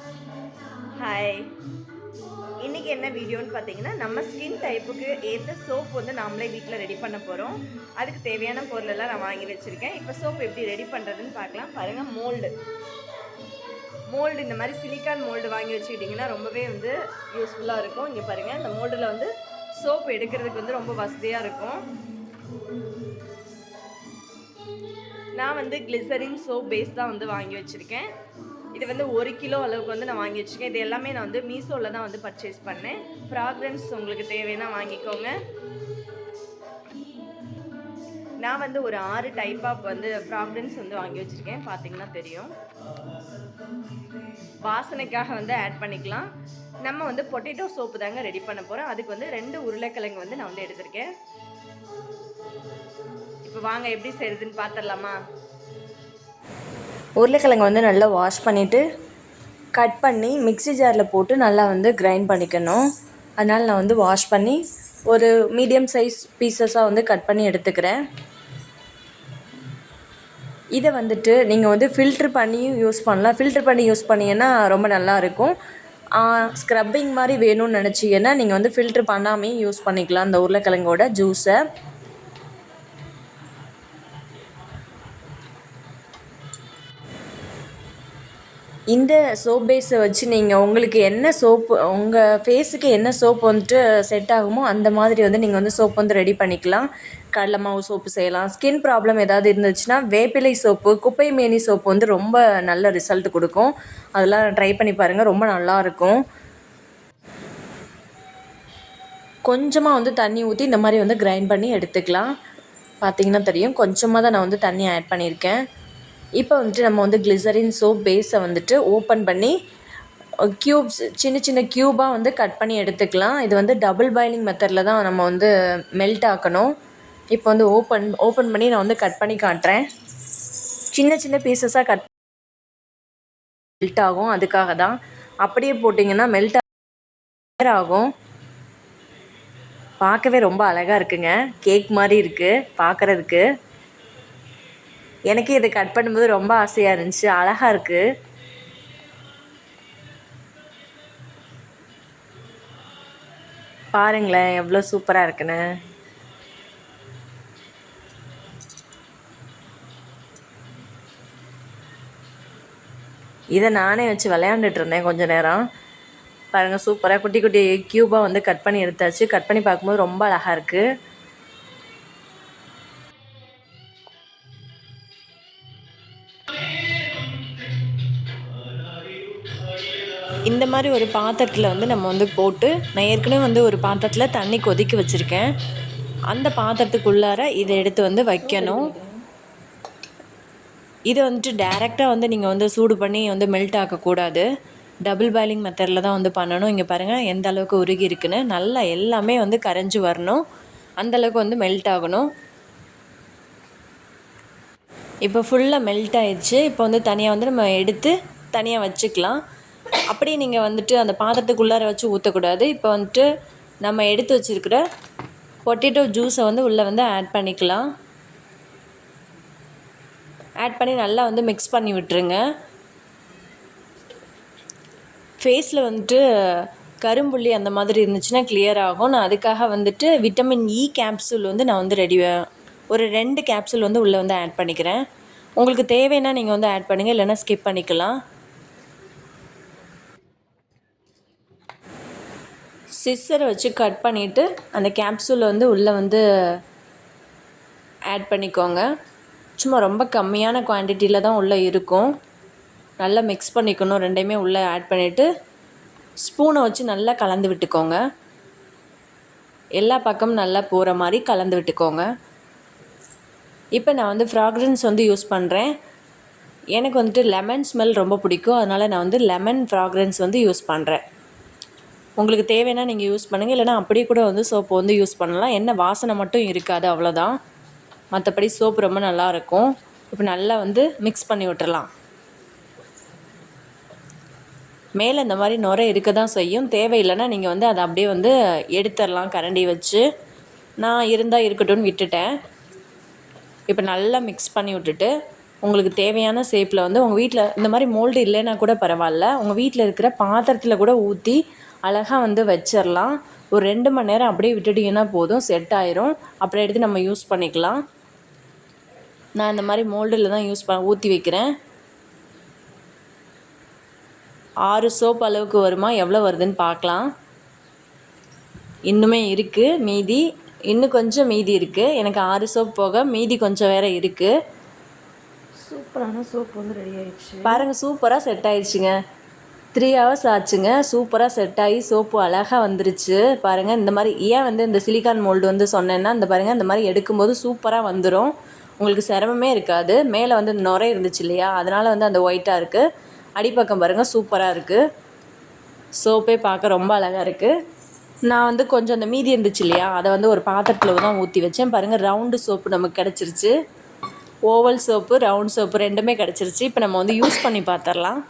Hi இன்றைக்கி என்ன வீடியோன்னு பார்த்தீங்கன்னா நம்ம ஸ்கின் டைப்புக்கு ஏற்ற சோப் வந்து நாமளே வீட்டில் ரெடி பண்ண போகிறோம் அதுக்கு தேவையான பொருளெல்லாம் நான் வாங்கி வச்சுருக்கேன். இப்போ சோப் எப்படி ரெடி பண்ணுறதுன்னு பார்க்கலாம் பாருங்கள் மோல்டு மோல்டு இந்த மாதிரி சிலிக்கான் மோல்டு வாங்கி வச்சுக்கிட்டிங்கன்னா ரொம்பவே வந்து யூஸ்ஃபுல்லாக இருக்கும். இங்கே பாருங்கள் இந்த மோல்டில் வந்து சோப் எடுக்கிறதுக்கு வந்து ரொம்ப வசதியாக இருக்கும். நான் வந்து கிளிசரின் சோப் பேஸ் தான் வந்து வாங்கி வச்சுருக்கேன். இது வந்து ஒரு கிலோ அளவுக்கு வந்து நான் வாங்கி வச்சுருக்கேன். இது எல்லாமே நான் வந்து மீஷோவில் தான் வந்து பர்ச்சேஸ் பண்ணேன். ஃப்ராக்ரன்ஸ் உங்களுக்கு தேவைன்னா வாங்கிக்கோங்க. நான் வந்து ஒரு ஆறு டைப் ஆஃப் வந்து ஃப்ராக்ரன்ஸ் வந்து வாங்கி வச்சுருக்கேன். பார்த்தீங்கன்னா தெரியும். வாசனைக்காக வந்து ஆட் பண்ணிக்கலாம். நம்ம வந்து பொட்டேட்டோ சோப்பு தாங்க ரெடி பண்ண போகிறோம் அதுக்கு வந்து ரெண்டு உருளைக்கிழங்கு வந்து நான் வந்து எடுத்திருக்கேன். இப்போ வாங்க எப்படி செய்யுதுன்னு பார்த்துடலாமா உருளைக்கிழங்கு வந்து நல்லா வாஷ் பண்ணிவிட்டு கட் பண்ணி மிக்ஸி ஜாரில் போட்டு நல்லா வந்து கிரைண்ட் பண்ணிக்கணும். அதனால் நான் வந்து வாஷ் பண்ணி ஒரு மீடியம் சைஸ் பீசஸாக வந்து கட் பண்ணி எடுத்துக்கிறேன். இதை வந்துட்டு நீங்கள் வந்து ஃபில்ட்ரு பண்ணியும் யூஸ் பண்ணலாம். ஃபில்ட்ரு பண்ணி யூஸ் பண்ணிங்கன்னா ரொம்ப நல்லா இருக்கும். ஸ்க்ரப்பிங் மாதிரி வேணும்னு நினச்சிங்கன்னா நீங்கள் வந்து ஃபில்ட்ரு பண்ணாமையும் யூஸ் பண்ணிக்கலாம். இந்த உருளைக்கிழங்கோட ஜூஸை இந்த சோப் பேஸை வச்சு நீங்கள் உங்களுக்கு என்ன சோப்பு உங்கள் ஃபேஸுக்கு என்ன சோப் வந்துட்டு செட் ஆகுமோ அந்த மாதிரி வந்து நீங்கள் வந்து சோப் வந்து ரெடி பண்ணிக்கலாம். கடலை மாவு சோப்பு செய்யலாம். ஸ்கின் ப்ராப்ளம் ஏதாவது இருந்துச்சுன்னா வேப்பிலை சோப்பு குப்பை மேனி சோப்பு வந்து ரொம்ப நல்ல ரிசல்ட் கொடுக்கும். அதெல்லாம் ட்ரை பண்ணி பாருங்கள் ரொம்ப நல்லாயிருக்கும் கொஞ்சமாக வந்து தண்ணி ஊற்றி இந்த மாதிரி வந்து கிரைண்ட் பண்ணி எடுத்துக்கலாம். பார்த்தீங்கன்னா தெரியும். கொஞ்சமாக தான் நான் வந்து தண்ணி ஆட் பண்ணியிருக்கேன். இப்போ வந்துட்டு நம்ம வந்து கிளிசரின் சோப் பேஸை வந்துட்டு ஓப்பன் பண்ணி க்யூப்ஸ் சின்ன சின்ன க்யூபாக வந்து கட் பண்ணி எடுத்துக்கலாம். இது வந்து டபுள் பாயிலிங் மெத்தடில் தான் நம்ம வந்து மெல்ட் ஆக்கணும். இப்போ வந்து ஓப்பன் ஓப்பன் பண்ணி நான் வந்து கட் பண்ணி காட்டுறேன். சின்ன சின்ன பீசஸாக கட் மெல்ட் ஆகும். அதுக்காக தான். அப்படியே போட்டிங்கன்னா மெல்ட் ஆகும். பார்க்கவே ரொம்ப அழகாக இருக்குங்க. கேக் மாதிரி இருக்குது பார்க்குறதுக்கு. எனக்கு இதை கட் பண்ணும்போது ரொம்ப ஆசையாக இருந்துச்சு. அழகாக இருக்குது பாருங்களேன் எவ்வளோ சூப்பராக இருக்குன்னு. இதை நானே வச்சு விளையாண்டுட்டு இருந்தேன் கொஞ்ச நேரம். பாருங்கள் சூப்பராக குட்டி குட்டி க்யூபாக வந்து கட் பண்ணி எடுத்தாச்சு. கட் பண்ணி பார்க்கும்போது ரொம்ப அழகாக இருக்குது இந்த மாதிரி ஒரு பாத்திரத்தில் வந்து நம்ம வந்து போட்டு நான் ஏற்கனவே வந்து ஒரு பாத்திரத்தில் தண்ணி கொதிக்க வச்சுருக்கேன். அந்த பாத்திரத்துக்குள்ளார இதை எடுத்து வந்து வைக்கணும். இதை வந்துட்டு டேரெக்டாக வந்து நீங்கள் வந்து சூடு பண்ணி வந்து மெல்ட் ஆக்கக்கூடாது டபுள் பாயிலிங் மெத்தடில் தான் வந்து பண்ணணும். இங்கே பாருங்கள் எந்த அளவுக்கு உருகி இருக்குன்னு. நல்லா எல்லாமே வந்து கரைஞ்சி வரணும். அந்தளவுக்கு வந்து மெல்ட் ஆகணும். இப்போ ஃபுல்லாக மெல்ட் ஆயிடுச்சு. இப்போ வந்து தனியாக வந்து நம்ம எடுத்து தனியாக வச்சுக்கலாம். அப்படியே நீங்கள் வந்துட்டு அந்த பாத்திரத்துக்குள்ளார வச்சு ஊற்றக்கூடாது இப்போ வந்துட்டு நம்ம எடுத்து வச்சுருக்கிற பொட்டேட்டோ ஜூஸை வந்து உள்ளே வந்து ஆட் பண்ணிக்கலாம். ஆட் பண்ணி நல்லா வந்து மிக்ஸ் பண்ணி விட்டுருங்க. ஃபேஸில் வந்துட்டு கரும்புள்ளி அந்த மாதிரி இருந்துச்சுன்னா கிளியர் ஆகும். நான் அதுக்காக வந்துட்டு விட்டமின் இ கேப்சூல் வந்து நான் வந்து ரெடி ஒரு ரெண்டு கேப்சூல் வந்து உள்ளே வந்து ஆட் பண்ணிக்கிறேன். உங்களுக்கு தேவைன்னா நீங்கள் வந்து ஆட் பண்ணுங்கள் இல்லைன்னா ஸ்கிப் பண்ணிக்கலாம். சிஸ்ஸரை வச்சு கட் பண்ணிவிட்டு அந்த கேப்சூலை வந்து உள்ளே வந்து ஆட் பண்ணிக்கோங்க. சும்மா ரொம்ப கம்மியான குவான்டிட்டியில் தான் உள்ளே இருக்கும். நல்லா மிக்ஸ் பண்ணிக்கணும். ரெண்டையுமே உள்ளே ஆட் பண்ணிவிட்டு ஸ்பூனை வச்சு நல்லா கலந்து விட்டுக்கோங்க. எல்லா பக்கமும் நல்லா போகிற மாதிரி கலந்து விட்டுக்கோங்க. இப்போ நான் வந்து ஃப்ராக்ரன்ஸ் வந்து யூஸ் பண்ணுறேன் எனக்கு வந்துட்டு லெமன் ஸ்மெல் ரொம்ப பிடிக்கும். அதனால் நான் வந்து லெமன் ஃப்ராக்ரன்ஸ் வந்து யூஸ் பண்ணுறேன் உங்களுக்கு தேவைன்னா நீங்கள் யூஸ் பண்ணுங்கள் இல்லைனா அப்படியே கூட வந்து சோப்பு வந்து யூஸ் பண்ணலாம். என்ன வாசனை மட்டும் இருக்காது அவ்வளோதான் மற்றபடி சோப்பு ரொம்ப நல்லாயிருக்கும் இப்போ நல்லா வந்து மிக்ஸ் பண்ணி விட்டுறலாம். மேலே இந்த மாதிரி நுரை இருக்க தான் செய்யும். தேவையில்லைன்னா நீங்கள் வந்து அதை அப்படியே வந்து எடுத்துடலாம் கரண்டி வச்சு. நான் இருந்தால் இருக்கட்டும்னு விட்டுட்டேன். இப்போ நல்லா மிக்ஸ் பண்ணி விட்டுட்டு உங்களுக்கு தேவையான ஷேப்பில் வந்து உங்கள் வீட்டில் இந்த மாதிரி மோல்டு இல்லைன்னா கூட பரவாயில்ல. உங்கள் வீட்டில் இருக்கிற பாத்திரத்தில் கூட ஊற்றி அழகாக வந்து வச்சிடலாம் ஒரு ரெண்டு மணி நேரம் அப்படியே விட்டுட்டிங்கன்னா போதும் செட் ஆயிரும். அப்புறம் எடுத்து நம்ம யூஸ் பண்ணிக்கலாம். நான் இந்த மாதிரி மோல்டில் தான் யூஸ் ப ஊற்றி வைக்கிறேன். ஆறு சோப் அளவுக்கு வருமா? எவ்வளோ வருதுன்னு பார்க்கலாம். இன்னுமே இருக்குது மீதி. இன்னும் கொஞ்சம் மீதி இருக்குது எனக்கு ஆறு சோப் போக மீதி கொஞ்சம் வேறு இருக்குது சூப்பரான சோப் வந்து ரெடி ஆயிடுச்சு. பாருங்கள் சூப்பராக செட் ஆயிடுச்சுங்க. த்ரீ ஹவர்ஸ் ஆச்சுங்க. சூப்பராக செட் ஆகி சோப்பு அழகாக வந்துருச்சு. பாருங்கள் இந்த மாதிரி ஏன் வந்து இந்த சிலிக்கான் மோல்டு வந்து சொன்னேன்னா இந்த பாருங்கள் இந்த மாதிரி எடுக்கும்போது சூப்பராக வந்துடும் உங்களுக்கு சிரமமே இருக்காது. மேலே வந்து நுரை இருந்துச்சு இல்லையா? அதனால் வந்து அந்த ஒயிட்டாக இருக்குது அடிப்பக்கம் பாருங்கள் சூப்பராக இருக்குது சோப்பே பார்க்க ரொம்ப அழகாக இருக்குது நான் வந்து கொஞ்சம் அந்த மீதி இருந்துச்சு இல்லையா? அதை வந்து ஒரு பாத்திரத்தில் தான் ஊற்றி வச்சேன். பாருங்கள் ரவுண்டு சோப்பு நமக்கு கிடச்சிருச்சு. ஓவல் சோப்பு ரவுண்ட் சோப்பு ரெண்டுமே கிடச்சிருச்சு. இப்போ நம்ம வந்து யூஸ் பண்ணி பார்த்துடலாம்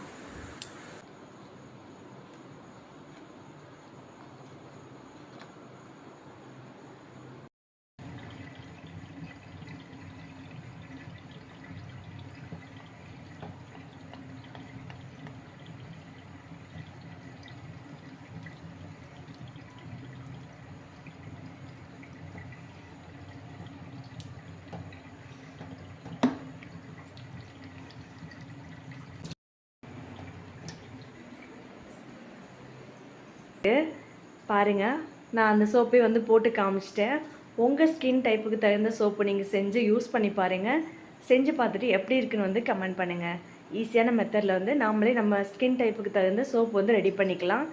பாருங்கள் நான் அந்த சோப்பை வந்து போட்டு காமிச்சிட்டேன். உங்கள் ஸ்கின் டைப்புக்கு தகுந்த சோப்பு நீங்கள் செஞ்சு யூஸ் பண்ணி பாருங்கள் செஞ்சு பார்த்துட்டு எப்படி இருக்குன்னு வந்து கமெண்ட் பண்ணுங்கள் ஈஸியான மெத்தடில் வந்து நாமளே நம்ம ஸ்கின் டைப்புக்கு தகுந்த சோப் வந்து ரெடி பண்ணிக்கலாம்.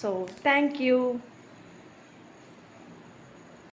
So thank you